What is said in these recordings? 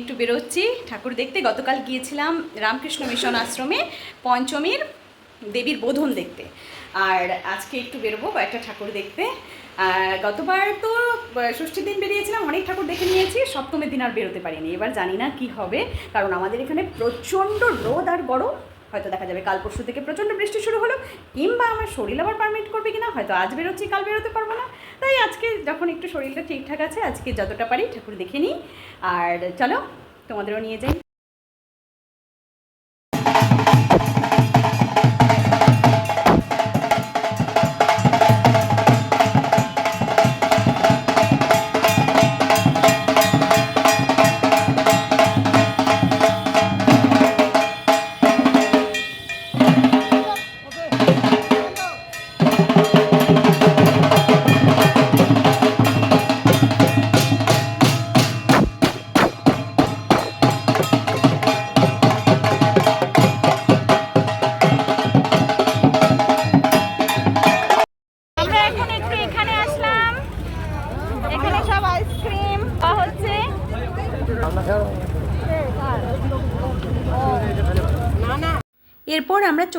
একটু বেরোচ্ছি। ঠাকুর দেখতে, গতকাল গিয়েছিলাম রামকৃষ্ণ মিশন আশ্রমে, পঞ্চমীর দেবীর বোধন দেখতে। আর আজকে একটু বেরোবো কয়েকটা ঠাকুর দেখতে। আর গতবার তো ষষ্ঠীর দিন বেরিয়েছিলাম, অনেক ঠাকুর দেখে নিয়েছি, সপ্তমের দিন আর বেরোতে পারিনি। এবার জানি না কি হবে, কারণ আমাদের এখানে প্রচণ্ড রোদ আর গরম। হয়তো দেখা যাবে কাল পরশু থেকে প্রচণ্ড বৃষ্টি শুরু হলো, কিংবা আমার শরীর আবার পারমিট করবে কিনা, হয়তো আজ বেরোচ্ছি, কাল বেরোতে পারব না। তাই আজকে যখন একটু শরীরটা ঠিকঠাক আছে, আজকে যতটা পারি ঠাকুর দেখে নিই। আর চলো, তোমাদেরও নিয়ে যাই।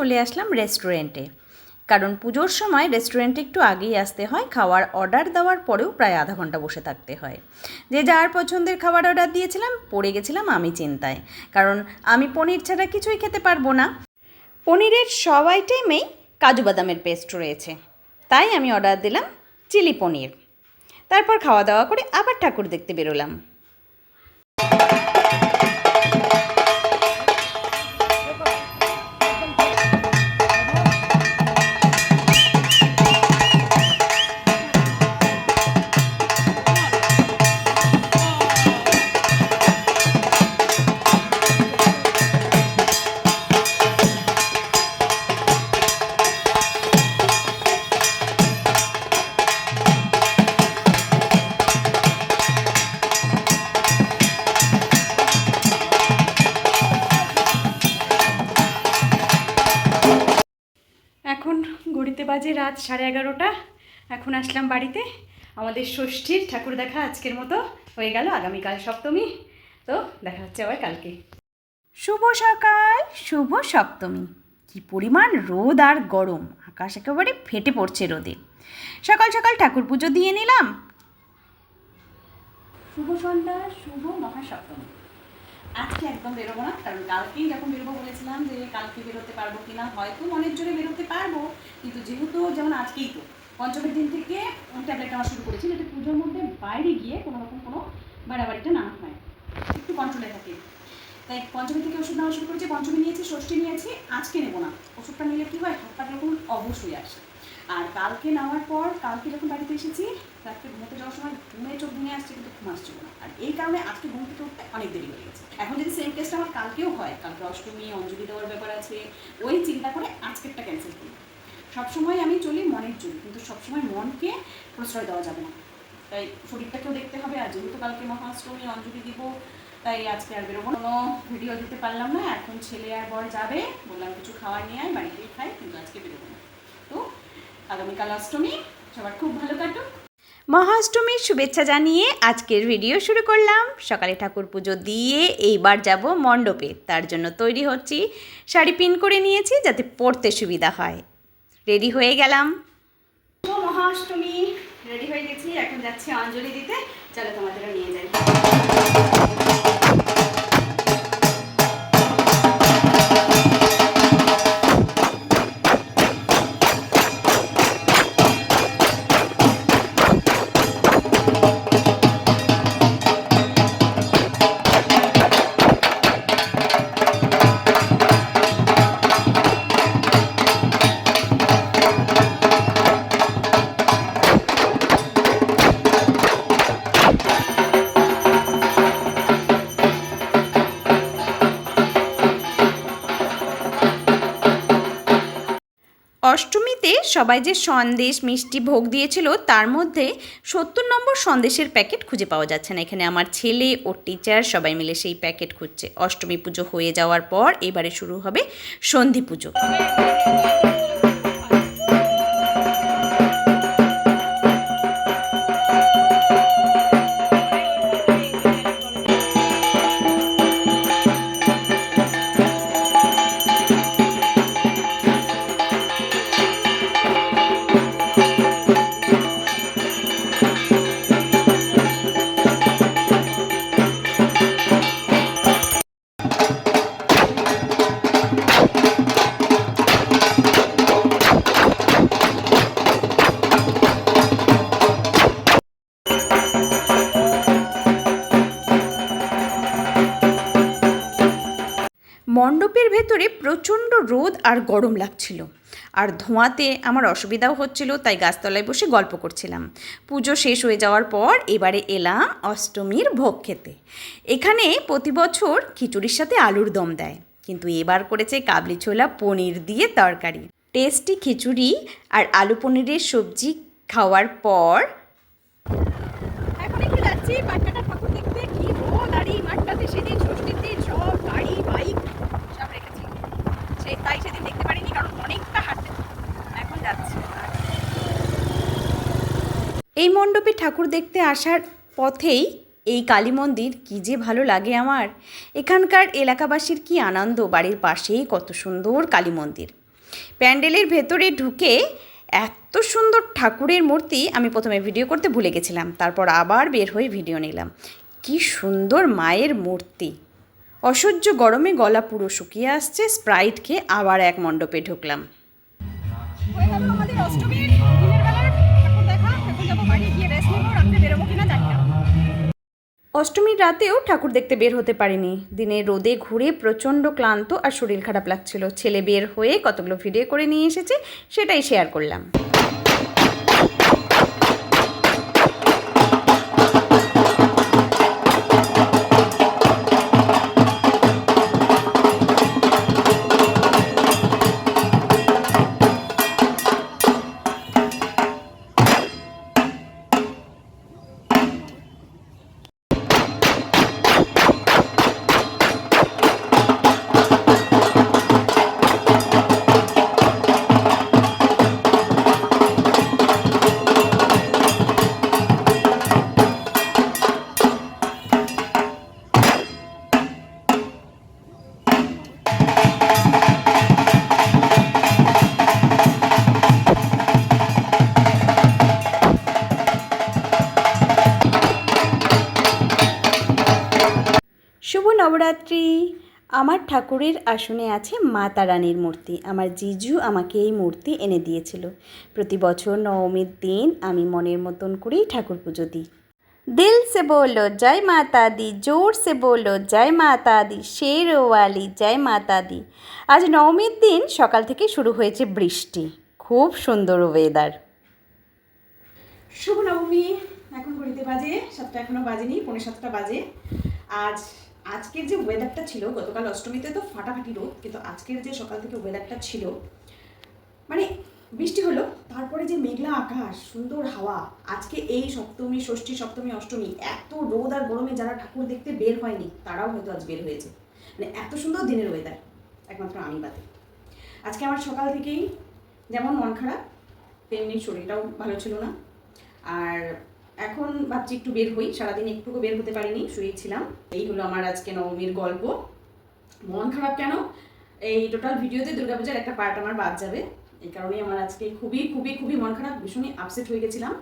চলে আসলাম রেস্টুরেন্টে কারণ পুজোর সময় রেস্টুরেন্টে একটু আগেই আসতে হয়, খাওয়ার অর্ডার দেওয়ার পরেও প্রায় আধা ঘণ্টা বসে থাকতে হয়। যে যার পছন্দের খাবার অর্ডার দিয়েছিলাম, পড়ে গেছিলাম আমি চিন্তায়। কারণ আমি পনির ছাড়া কিছুই খেতে পারব না। পনিরের সব আইটেমেই কাজু বাদামের পেস্ট রয়েছে। তাই আমি অর্ডার দিলাম চিলি পনির। তারপর খাওয়া দাওয়া করে আবার ঠাকুর দেখতে বেরোলাম। রাত সাড়ে এগারোটা। এখন আসলাম বাড়িতে। আমাদের ষষ্ঠীর ঠাকুর দেখা আজকের মতো হয়ে গেল আগামীকাল সপ্তমী। তো দেখা হচ্ছে আবার কালকে। শুভ সকাল শুভ সপ্তমী। কি পরিমাণ রোদ আর গরম। আকাশ একেবারে ফেটে পড়ছে রোদে। সকাল সকাল ঠাকুর পুজো দিয়ে নিলাম। শুভ সন্ধ্যা শুভ মহাসপ্তমী। আজকে একদম বেরোবো না, কারণ কালকেই যখন বেরোবো বলেছিলাম যে কালকে বেরোতে পারব কিনা, হয়তো মনের জোরে বেরোতে পারব, কিন্তু যেহেতু যেমন আজকেই তো, পঞ্চমের দিন থেকে ট্যাবলেট নেওয়া শুরু করেছি, যাতে পুজোর মধ্যে বাইরে গিয়ে কোনো রকম কোনো বাড়াবাড়িটা না হয়। একটু কন্ট্রোলে থাকে। পঞ্চমী থেকে ওষুধ নেওয়া শুরু করেছি, পঞ্চমী নিয়েছি, ষষ্ঠী নিয়েছি, আজকে নেব না। ওষুধটা নিলে কী হয় হাত পা যখন অবশ্যই আসে। আর কালকে নেওয়ার পর, কালকে যখন বাড়িতে এসেছি, রাত্রে ঘুমোতে যাওয়ার সময় ঘুমে চোখ ভেঙে আসছে, কিন্তু ঘুম আসছিল না। আর এই কারণে আজকে ঘুম থেকে উঠতে অনেক দেরি হয়ে গেছে। এখন যদি সেম টেস্ট আমার কালকেও হয়, কালকে অষ্টমী, অঞ্জলি দেওয়ার ব্যাপার আছে, ওই চিন্তা করে আজকেরটা ক্যান্সেল করি। সবসময় আমি চলি মনের জন্য কিন্তু সবসময় মনকে প্রশ্রয় দেওয়া যাবে না। তাই শরীরটাকেও দেখতে হবে, আর যেহেতু কালকে মহাষ্টমী, অঞ্জলি দিব তাই আজকে আর বেরোবো কোনো ভিডিও দিতে পারলাম না এখন ছেলে আর বর যাবে। বললাম কিছু খাওয়ার নিয়ে আয় বাড়িতেই খাই কিন্তু আজকে বেরোবো না। তো আগামীকাল অষ্টমী সবার খুব ভালো কাটুক। মহাষ্টমীর শুভেচ্ছা জানিয়ে আজকের ভিডিও শুরু করলাম। সকালে ঠাকুর পুজো দিয়ে এইবার যাব মণ্ডপে। তার জন্য তৈরি হচ্ছি শাড়ি পিন করে নিয়েছি যাতে পরতে সুবিধা হয়। রেডি হয়ে গেলাম। মহাষ্টমী রেডি হয়ে গেছি এখন যাচ্ছি অঞ্জলি দিতে। চলো তোমাদেরও নিয়ে যাই। অষ্টমীতে সবাই যে সন্দেশ, মিষ্টি ভোগ দিয়েছিল, তার মধ্যে সত্তর নম্বর সন্দেশের প্যাকেট খুঁজে পাওয়া যাচ্ছে না। এখানে আমার ছেলে ও টিচার সবাই মিলে সেই প্যাকেট খুঁজছে। অষ্টমী পুজো হয়ে যাওয়ার পর এবারে শুরু হবে সন্ধি পুজো। ভেতরে প্রচণ্ড রোদ আর গরম লাগছিল। আর ধোঁয়াতে আমার অসুবিধাও হচ্ছিল, তাই গাছতলায় বসে গল্প করছিলাম। পুজো শেষ হয়ে যাওয়ার পর এবারে এলাম অষ্টমীর ভোগ খেতে। এখানে প্রতি বছর খিচুড়ির সাথে আলুর দম দেয়, কিন্তু এবার করেছে কাবলি ছোলা পনির দিয়ে তরকারি। টেস্টি খিচুড়ি আর আলু পনিরের সবজি খাওয়ার পর এখন একটু যাচ্ছি বাট্টাটা ঠাকুর দেখতে কি রোদ আর এই মাঠটাতে সেদিন ষষ্ঠীতে সব গাড়ি বাইক সব রেখেছি তাই সেদিন দেখতে পারিনি, কারণ অনেকটা হাঁটতে এখন যাচ্ছি। এই মণ্ডপে ঠাকুর দেখতে আসার পথেই এই কালী মন্দির কী যে ভালো লাগে আমার। এখানকার এলাকাবাসীর কি আনন্দ, বাড়ির পাশেই কত সুন্দর কালী মন্দির। প্যান্ডেলের ভেতরে ঢুকে এত সুন্দর ঠাকুরের মূর্তি আমি প্রথমে ভিডিও করতে ভুলে গেছিলাম, তারপর আবার বের হয়ে ভিডিও নিলাম। কি সুন্দর মায়ের মূর্তি। অসহ্য গরমে গলা পুরো শুকিয়ে আসছে স্প্রাইট খেয়ে আবার এক মণ্ডপে ঢুকলাম। অষ্টমীর রাতেও ঠাকুর দেখতে বের হতে পারিনি। দিনে রোদে ঘুরে প্রচণ্ড ক্লান্ত আর শরীর খারাপ লাগছিল। ছেলে বের হয়ে কতগুলো ভিডিও করে নিয়ে এসেছে সেটাই শেয়ার করলাম। শুভ নবরাত্রি আমার ঠাকুরের আসনে আছে মা তারানীর মূর্তি। আমার জিজু আমাকে এই মূর্তি এনে দিয়েছিল। প্রতি বছর নবমীর দিন আমি মনের মতন করেই ঠাকুর পুজো দিই। দিল সে বলো, জয় মাতা দি জোর সে বলো, জয় মাতা দি শেরওয়ালি জয় মাতা দি আজ নবমীর দিন সকাল থেকে শুরু হয়েছে বৃষ্টি। খুব সুন্দর ওয়েদার শুভ নবমী। এখন ঘড়িতে বাজে সাতটা, এখনও বাজেনি, পৌনে সাতটা বাজে। আজ আজকের যে ওয়েদারটা ছিল, গতকাল অষ্টমীতে তো ফাটাফাটি রোদ, কিন্তু আজকের যে সকাল থেকে ওয়েদারটা ছিল মানে বৃষ্টি হলো, তারপরে যে মেঘলা আকাশ, সুন্দর হাওয়া, আজকে এই সপ্তমী, ষষ্ঠী, সপ্তমী, অষ্টমী, এত রোদ আর গরমে যারা ঠাকুর দেখতে বের হয়নি, তারাও হয়তো আজ বের হয়েছে। মানে এত সুন্দর দিনের ওয়েদার একমাত্র আমি বাদে। আজকে আমার সকাল থেকেই যেমন মন খারাপ, তেমনি শরীরটাও ভালো ছিল না। আর এখন ভাবছি একটু বের হই, সারাদিন একটুকু বের হতে পারিনি, শুয়েছিলাম। এই হলো আমার আজকে নবমীর গল্প। মন খারাপ কেন? এই টোটাল ভিডিওতে দুর্গাপূজার একটা পার্ট আমার বাদ যাবে। এই কারণেই আমার আজকে খুবই খুবই খুবই মন খারাপ, ভীষণই আপসেট হয়ে গেছিলাম।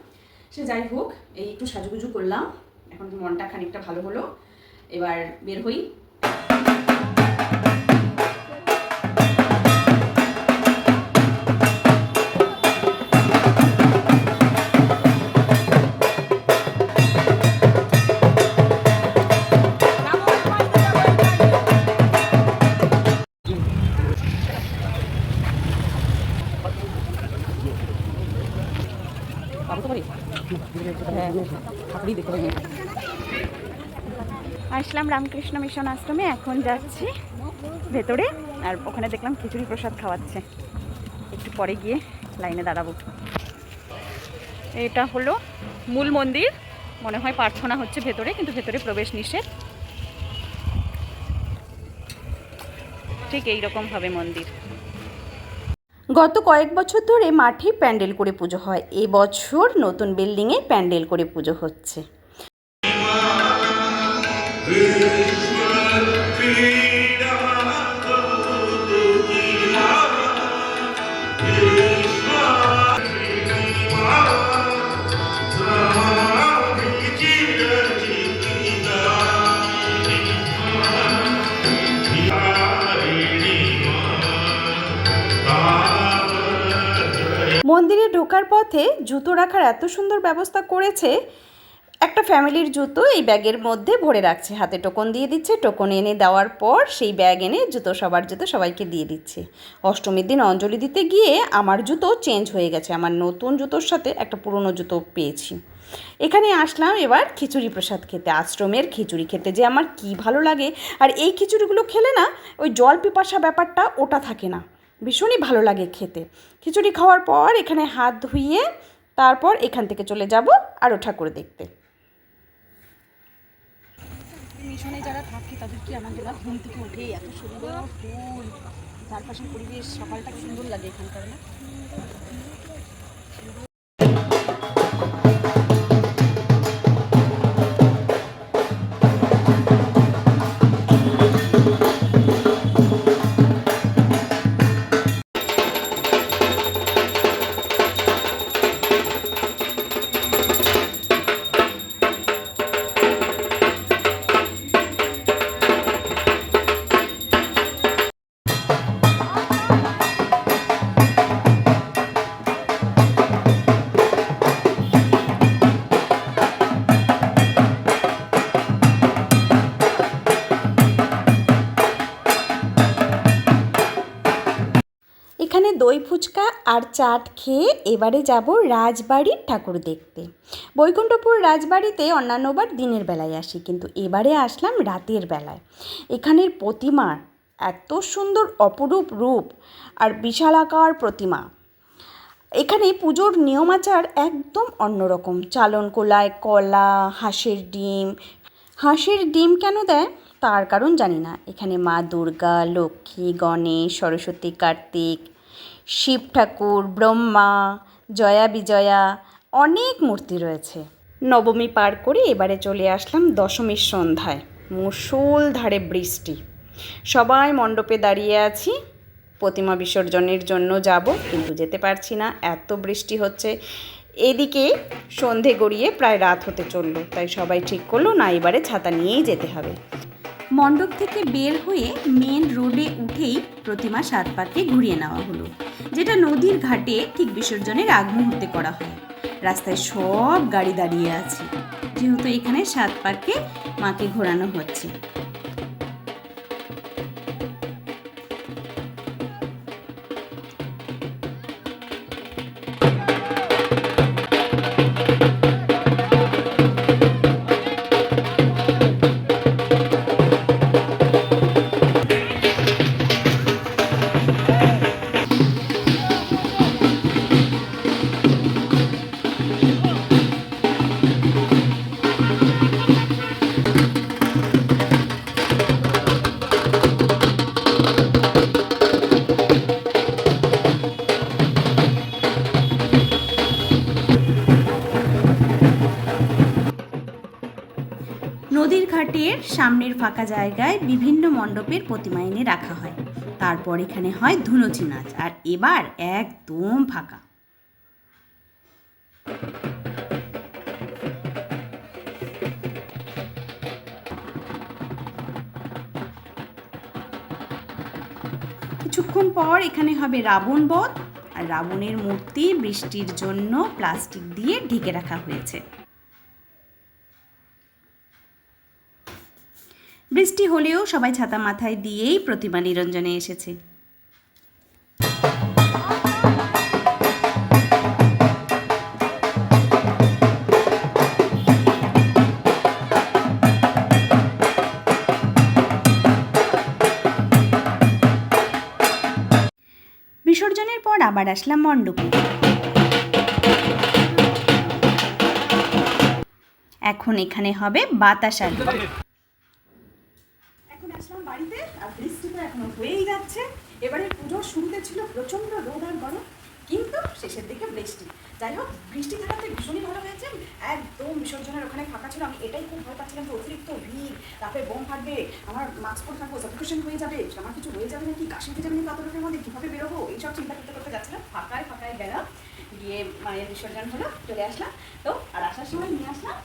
সে যাই হোক, এই একটু সাজুগুজু করলাম। এখন মনটা খানিকটা ভালো হলো। এবার বের হই। রামকৃষ্ণ মিশন আশ্রমে এখন যাচ্ছি ভেতরে। আর ওখানে দেখলাম খিচুড়ি প্রসাদ খাওয়াচ্ছে। একটু পরে গিয়ে লাইনে দাঁড়াবো। এটা হলো মূল মন্দির। মনে হয় প্রার্থনা হচ্ছে ভেতরে, কিন্তু ভেতরে প্রবেশ নিষেধ। ঠিক এইরকম হবে মন্দির। গত কয়েক বছর ধরে মাঠে প্যান্ডেল করে পুজো হয়। এবছর নতুন বিল্ডিংয়ে প্যান্ডেল করে পুজো হচ্ছে। ঢোকার পথে জুতো রাখার এত সুন্দর ব্যবস্থা করেছে, একটা ফ্যামিলির জুতো এই ব্যাগের মধ্যে ভরে রাখছে। হাতে টোকন দিয়ে দিচ্ছে, টোকন এনে দেওয়ার পর সেই ব্যাগ এনে জুতো, সবার জুতো সবাইকে দিয়ে দিচ্ছে। অষ্টমীর দিন অঞ্জলি দিতে গিয়ে আমার জুতো চেঞ্জ হয়ে গেছে। আমার নতুন জুতোর সাথে একটা পুরনো জুতো পেয়েছি। এখানে আসলাম এবার খিচুড়ি প্রসাদ খেতে। আশ্রমের খিচুড়ি খেতে যে আমার কি ভালো লাগে। আর এই খিচুড়িগুলো খেলে না, ওই জল পিপাসা ব্যাপারটা ওটা থাকে না। ভীষণই ভালো লাগে খেতে। খিচুড়ি খাওয়ার পর এখানে হাত ধুইয়ে তারপর এখান থেকে চলে যাব আরও ঠাকুর দেখতে। মিশনে যারা থাকে তাদের কি ঘুম থেকে উঠে এত সুন্দর ফুল, চারপাশের পরিবেশ, সকালটা সুন্দর লাগে এখানকার না? আর চাট খেয়ে এবারে যাব রাজবাড়ির ঠাকুর দেখতে। বৈকুণ্ঠপুর রাজবাড়িতে অন্যান্যবার দিনের বেলায় আসি, কিন্তু এবারে আসলাম রাতের বেলায়। এখানের প্রতিমার এত সুন্দর, অপরূপ রূপ আর বিশালাকার প্রতিমা। এখানে পুজোর নিয়মাচার একদম অন্যরকম। চালন কোলায় কলা, হাঁসের ডিম। হাঁসের ডিম কেন দেয়? তার কারণ জানি না। এখানে মা দুর্গা, লক্ষ্মী, গণেশ, সরস্বতী, কার্তিক শিব ঠাকুর, ব্রহ্মা, জয়া বিজয়া, অনেক মূর্তি রয়েছে। নবমী পার করে এবারে চলে আসলাম দশমীর সন্ধ্যায় মুসুল ধারে বৃষ্টি। সবাই মণ্ডপে দাঁড়িয়ে আছি, প্রতিমা বিসর্জনের জন্য যাব, কিন্তু যেতে পারছি না, এত বৃষ্টি হচ্ছে। এদিকে সন্ধে গড়িয়ে প্রায় রাত হতে চলল, তাই সবাই ঠিক করল, না, এবারে ছাতা নিয়েই যেতে হবে। মণ্ডপ থেকে বের হয়ে মেন রোডে উঠেই প্রতিমা সাত পাকে ঘুরিয়ে নেওয়া হলো। যেটা নদীর ঘাটে ঠিক বিসর্জনের আগ মুহূর্তে করা হয়। রাস্তায় সব গাড়ি দাঁড়িয়ে আছে। যেহেতু এখানে সাত পাকে মাকে ঘোরানো হচ্ছে। ঘাটের সামনের ফাঁকা জায়গায় বিভিন্ন মণ্ডপের প্রতিমা এনে রাখা হয়। তারপর এখানে হয় ধুনুচি নাচ আর এবার একদম ফাঁকা। কিছুক্ষণ পর এখানে হবে রাবণ বধ। আর রাবণের মূর্তি বৃষ্টির জন্য প্লাস্টিক দিয়ে ঢেকে রাখা হয়েছে। বৃষ্টি হলেও সবাই ছাতা মাথায় দিয়েই প্রতিমা নিরঞ্জনে এসেছে। বিসর্জনের পর আবার আসলাম মণ্ডপে। এখন এখানে হবে বাতাসা এখন আসলাম বাড়িতে আর বৃষ্টি তো এখনও হয়েই যাচ্ছে। এবারে পুজোর শুরুতে ছিল প্রচণ্ড রোদ আর গরম, কিন্তু শেষের দিকে বৃষ্টি। যাই হোক, বৃষ্টি থাকাতে ভীষণই ভালো হয়েছে। একদম বিসর্জনের ওখানে ফাঁকা ছিল। আমি এটাই খুব ভয় পাচ্ছিলাম যে অতিরিক্ত ভিড় তারপরে বোম ফাটবে, আমার মাস্ক পরে থাকব সাফিকেশন হয়ে যাবে, আমার কিছু হয়ে যাবে নাকি? কাশি যাবে নাকি কত লোকের মধ্যে? কীভাবে বেরোবো? এইসব চিন্তা করতে করতে যাচ্ছিলাম। ফাঁকায় ফাঁকায় গেলাম, গিয়ে মায়ের বিসর্জন হলো, চলে আসলাম। তো, আর আসার সময় নিয়ে আসলাম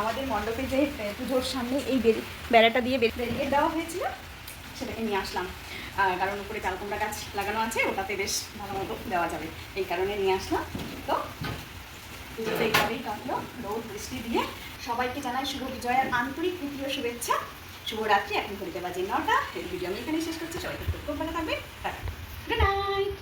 আমাদের মণ্ডপে যে পুজোর সামনে এই বেড়াটা দিয়ে বেরিয়ে দেওয়া হয়েছিল। সেটাকে নিয়ে আসলাম। কারণ উপরে চালকুমড়া গাছ লাগানো আছে, ওটাতে বেশ ভালো মতো দেওয়া যাবে। এই কারণে নিয়ে আসলাম। তো পুজোতে এইভাবেই কাটলো। রোদ, বৃষ্টি দিয়ে সবাইকে জানাই শুভ বিজয়ের আন্তরিক তৃতীয় শুভেচ্ছা। শুভরাত্রি, এখন ঘড়িতে বাজে নটা। এই ভিডিও আমি এখানে শেষ করছি। সবাইকে খুব ভালো থাকবে গুড নাইট